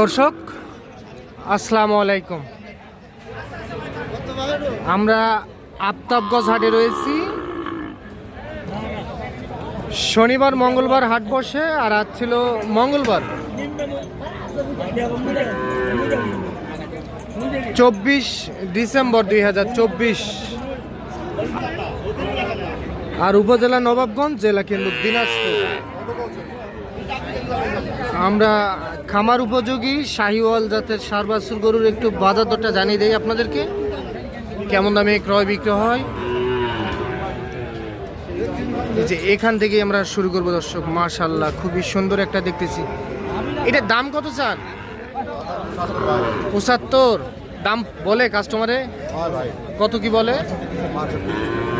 দর্শক, আসসালামু আলাইকুম। আমরা আফতাবগঞ্জ হাটে রয়েছি। শনিবার, মঙ্গলবার হাট বসে, আর আজ ছিল মঙ্গলবার। চব্বিশ ডিসেম্বর দুই হাজার চব্বিশ। আর উপজেলা নবাবগঞ্জ, জেলা কেন্দ্র দিনাজপুর। আমরা খামার উপযোগী শাহিওয়াল জাতের সার বাছুর গরুর একটু বাজার দরটা জানিয়ে দেই আপনাদেরকে। কেমন দামে ক্রয় বিক্রয় হয়? যে এখান থেকে আমরা শুরু করব দর্শক মাশাল্লাহ খুবই সুন্দর একটা দেখতেছি। এটার দাম কত চান পঁচাত্তর। দাম বলে কাস্টমারে কত কি বলে?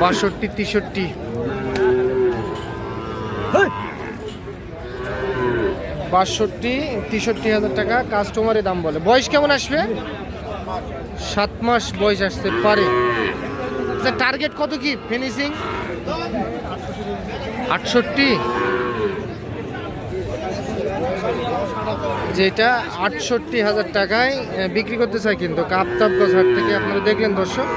বাষট্টি। তেষট্টি। বাষট্টি, তেষট্টি হাজার টাকা কাস্টমারের দাম বলে। বয়স কেমন আসবে? সাত মাস বয়স আসতে পারে। টার্গেট কত কি ফিনিশিং আটষট্টি। যেটা আটষট্টি হাজার টাকায় বিক্রি করতে চাই কিন্তু কাপতাপ হাট থেকে আপনারা দেখলেন দর্শক।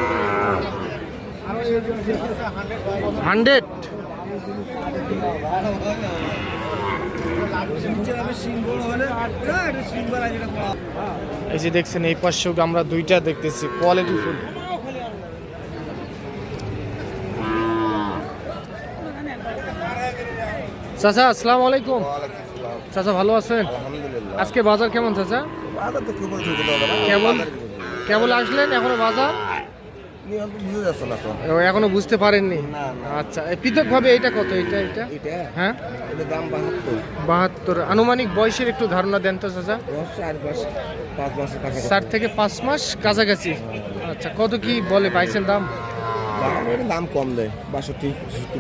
হান্ড্রেড? এই যে দেখছেন এই পাশেও আমরা দুইটা দেখতেছি কোয়ালিটি ফুল। চাচা আসসালামু আলাইকুম। চাচা ভালো আছেন? আজকে বাজার কেমন চাচা? বাজার তো কেবল ঢুকে দেওয়া যাবে না। কেবল বাজার কেবল আসলেন এখনও বাজার? এখনও বুঝতে পারেননি। আচ্ছা এই পৃথকভাবে এটা কত? এটা এটা হ্যাঁ? দাম বাহাত্তর। আনুমানিক বয়সের একটু ধারণা দেন তো চাচা। চার থেকে পাঁচ মাস কাছাকাছি। আচ্ছা কত কি বলে পাইছেন দাম? দাম কম দেয়। বাষট্টি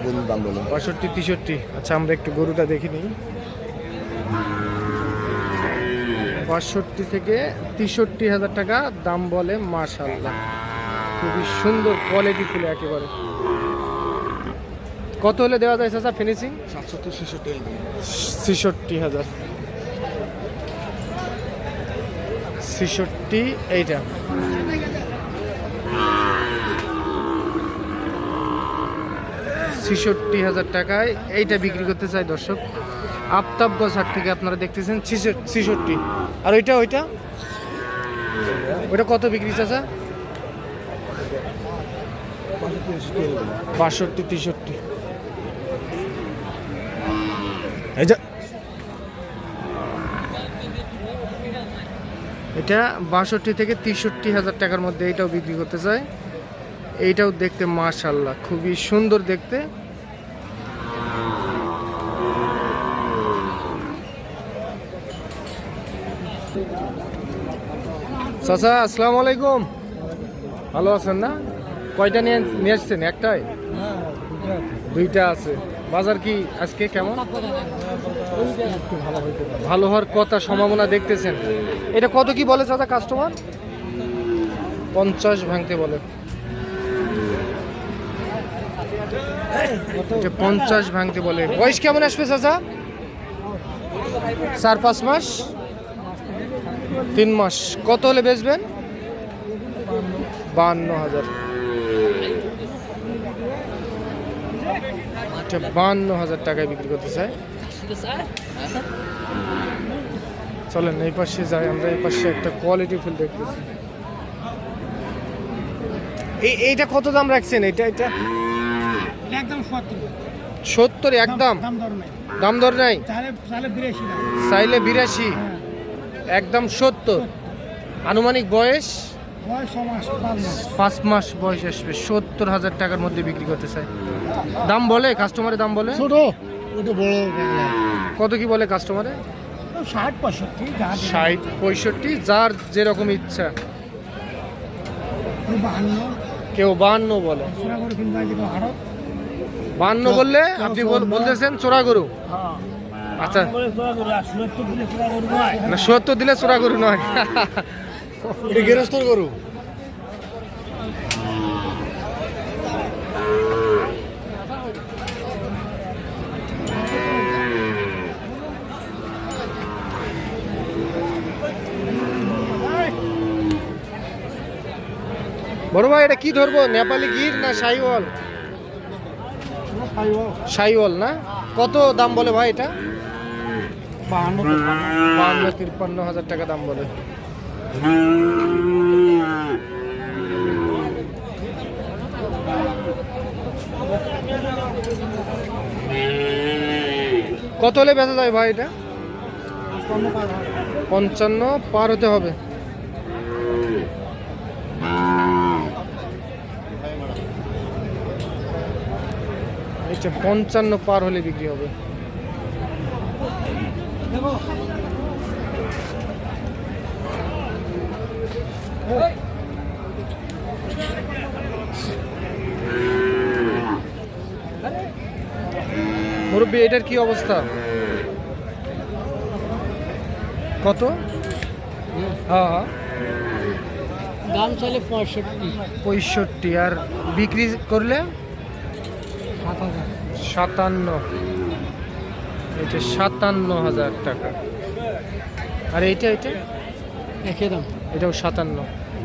পর্যন্ত দাম বলে। বাষট্টি তেষট্টি। আচ্ছা আমরা একটু গরুটা দেখে নিই। বাষট্টি থেকে তেষট্টি হাজার টাকা দাম বলে মাশাল্লাহ খুবই সুন্দর কোয়ালিটি ফুলে একেবারে। কত হলে দেওয়া যায় চাচা ফিনিশিং সাতষট্টি ছেষট্টি ছেষট্টি হাজার। ছেষট্টি এইটা। ছেষট্টি হাজার টাকায় এইটা বিক্রি করতে চাই দর্শক। আফতাবগঞ্জ হাট থেকে আপনারা দেখতেছেন ছেষট্টি- ছেষট্টি। আর ওইটা ওইটা? ওইটা কত বিক্রি চাচা? বাষট্টি তেষট্টি। এটা বাষট্টি থেকে তেষট্টি হাজার টাকার মধ্যে এইটাও বিক্রি করতে চাই এইটাও দেখতে মাশাল্লাহ খুবই সুন্দর দেখতে। চাচা আসসালামু আলাইকুম। ভালো আছেন না? কয়টা নিয়ে নিয়ে আসছেন? একটাই? দুইটা আছে। বাজার কি আজকে কেমন? ভালো হওয়ার কথা সম্ভাবনা দেখতেছেন। এটা কত কি বলে দাদা কাস্টমার পঞ্চাশ ভাঙতে বলে। পঞ্চাশ ভাঙতে বলে। বয়স কেমন আসবে চাচা? চার, পাঁচ মাস? তিন মাস। কত হলে বেচবেন? বান্ন হাজার। এটা বান্ন হাজার টাকায় বিক্রি করতে চাই চলেন এই পাশে যাই আমরা এই পাশে একটা কোয়ালিটি ফুল দেখতেছি। এই এইটা কত দাম রাখছেন? এটা এটা একদম সত্তর। একদম? দাম দর নাই। চাইলে বিরাশি হ্যাঁ। একদম সত্তর। আনুমানিক বয়স? পাঁচ মাস বয়স আসবে সত্তর হাজার টাকার মধ্যে বিক্রি করতে চাই দাম বলে কাস্টমারের দাম বলে? ছোট ওটা বড় কত কি বলে কাস্টমারে ষাট পঁয়ষট্টি ষাট পঁয়ষট্টি যার যেরকম ইচ্ছা। কেউ বান্ন বলে। হয় বান্ন বললে আপনি বল- বলতেছেন চোরা গরু। আচ্ছা। করে নয়। না সত্তর দিলে চোরা গরু নয়। এটা গেরস্তর গরু বড় ভাই এটা কি ধরবো? নেপালি গির না সাইওয়াল? সাইওয়াল না? কত দাম বলে ভাই এটা? বাহান্ন তিপ্পান্ন হাজার টাকা দাম বলে। কত হলে বেচা যায় ভাই এটা? পঞ্চান্ন পার হতে হবে। আচ্ছা পঞ্চান্ন পার হলে বিক্রি হবে। মুরব্বী এটার কি অবস্থা? কত? হ্যাঁ হ্যাঁ। দাম চাইলে পঁয়ষট্টি। পঁয়ষট্টি আর বিক্রি করলে? সাতান্ন। এটা সাতান্ন হাজার টাকা। আর এইটা এটা একই দাম। এটাও সাতান্ন।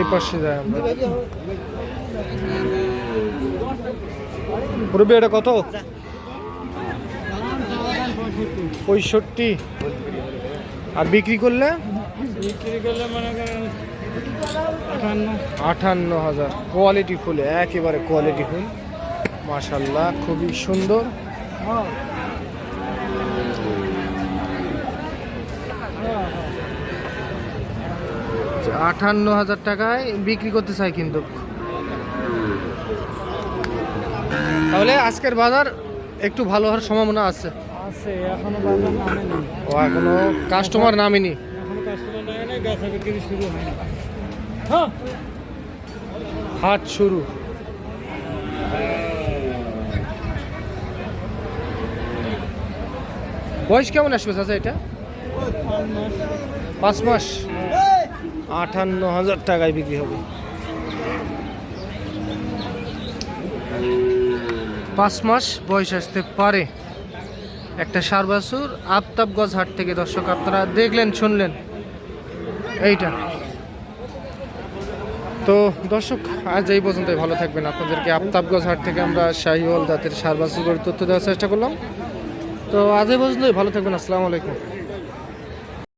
এই পাশে যাই আমরা। মুরব্বী এটা কত? পঁয়ষট্টি। আর বিক্রি করলে? বিক্রি করলে মনে করেন আটান্ন আটান্ন হাজার। কোয়ালিটি ফুল একেবারে কোয়ালিটি ফুল। মাশাল্লাহ খুবই সুন্দর। আটান্ন হাজার টাকায় বিক্রি করতে চাই কিন্তু। তাহলে আজকের বাজার একটু ভালো হওয়ার সম্ভাবনা আছে। এখনও বাজার ও এখনও কাস্টমার নামেনি। হ্যাঁ। হাট শুরু। বয়স কেমন আসবে চাচা এটা? পাঁচ মাস। আটান্ন হাজার টাকায় বিক্রি হবে। পাঁচ মাস বয়স আসতে পারে। একটা সার বাছুর আফতাবগঞ্জ হাট থেকে দর্শক আপনারা দেখলেন, শুনলেন। এইটা। তো দর্শক, আজ এই পর্যন্তই। ভালো থাকবেন। আপনাদেরকে আফতাবগঞ্জ হাট থেকে আমরা শাহিওয়াল জাতের সার বাছুর তথ্য দেওয়ার চেষ্টা করলাম। তো আজ এই পর্যন্তই। ভালো থাকবেন। আসসালামু আলাইকুম।